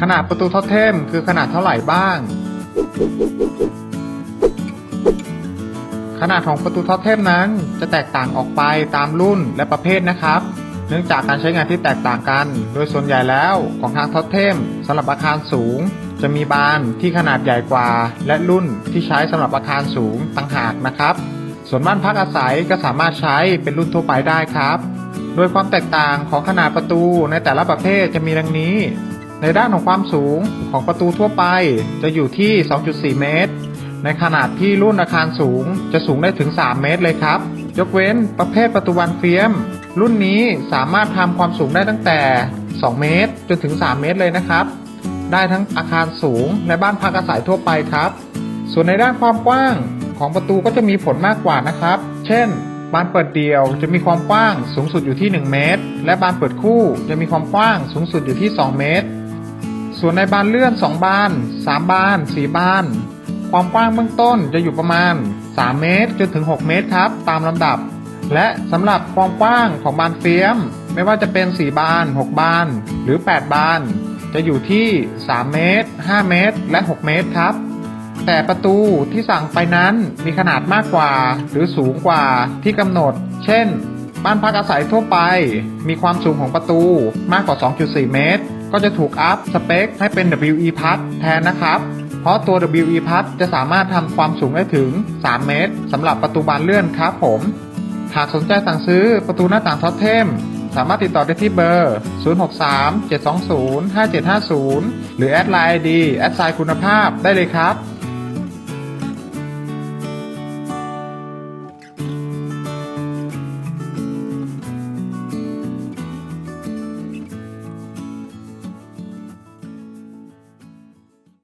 ขนาดประตูท็อตเทมคือขนาดเท่าไหร่บ้าง ขนาดของประตูท็อตเทมนั้นจะแตกต่างออกไปตามรุ่นและประเภทนะครับ เนื่องจากการใช้งานที่แตกต่างกัน โดยส่วนใหญ่แล้วของทางท็อตเทมสำหรับอาคารสูง จะมีบานที่ขนาดใหญ่กว่า และรุ่นที่ใช้สำหรับอาคารสูงต่างหากนะครับ ส่วนบ้านพักอาศัยก็สามารถใช้เป็นรุ่นทั่วไปได้ครับ โดยความแตกต่างของขนาดประตูในแต่ละประเภทจะมีดังนี้ ในด้านของความสูงของประตูทั่วไปจะอยู่ที่ 2.4 เมตร ในขนาดที่รุ่นอาคารสูงจะสูงได้ถึง 3 เมตรเลยครับ ยกเว้นประเภทประตูบานเฟียม รุ่นนี้สามารถทำความสูงได้ตั้งแต่ 2 เมตร จนถึง 3 เมตรเลยนะครับ ได้ทั้งอาคารสูงและบ้านพักอาศัยทั่วไปครับ ส่วนในด้านความกว้างของประตูก็จะมีผลมากกว่านะครับ เช่น บานเปิดเดี่ยวจะมีความกว้างสูงสุดอยู่ที่ 1 เมตร และบานเปิดคู่จะมีความกว้างสูงสุดอยู่ที่ 2 เมตร ส่วนในบานเลื่อน2บาน3บาน4บาน ความกว้างเบื้องต้นจะอยู่ประมาณ 3 เมตรจนถึง 6 เมตรครับ ตามลำดับ และสำหรับความกว้างของบานเฟียม ไม่ว่าจะเป็น 4 บาน 6 บาน หรือ 8 บาน จะอยู่ที่ 3 เมตร 5 เมตร และ 6 เมตรครับ แต่ประตูที่สั่งไปนั้นมีขนาดมากกว่า หรือสูงกว่าที่กำหนด เช่น บ้านพักอาศัยทั่วไป มีความสูงของประตูมากกว่า 2.4 เมตร ก็จะถูกอัพสเปคให้เป็น WE พัดแทนนะครับ เพราะตัว WE พัดจะสามารถทำความสูงได้ถึง 3 เมตรสำหรับประตูบานเลื่อนครับผม หากสนใจสั่งซื้อประตูหน้าต่างท็อตเทมสามารถติดต่อได้ที่เบอร์ 063 720 5750 หรือแอดไลน์ดีแอดไซน์คุณภาพได้เลยครับ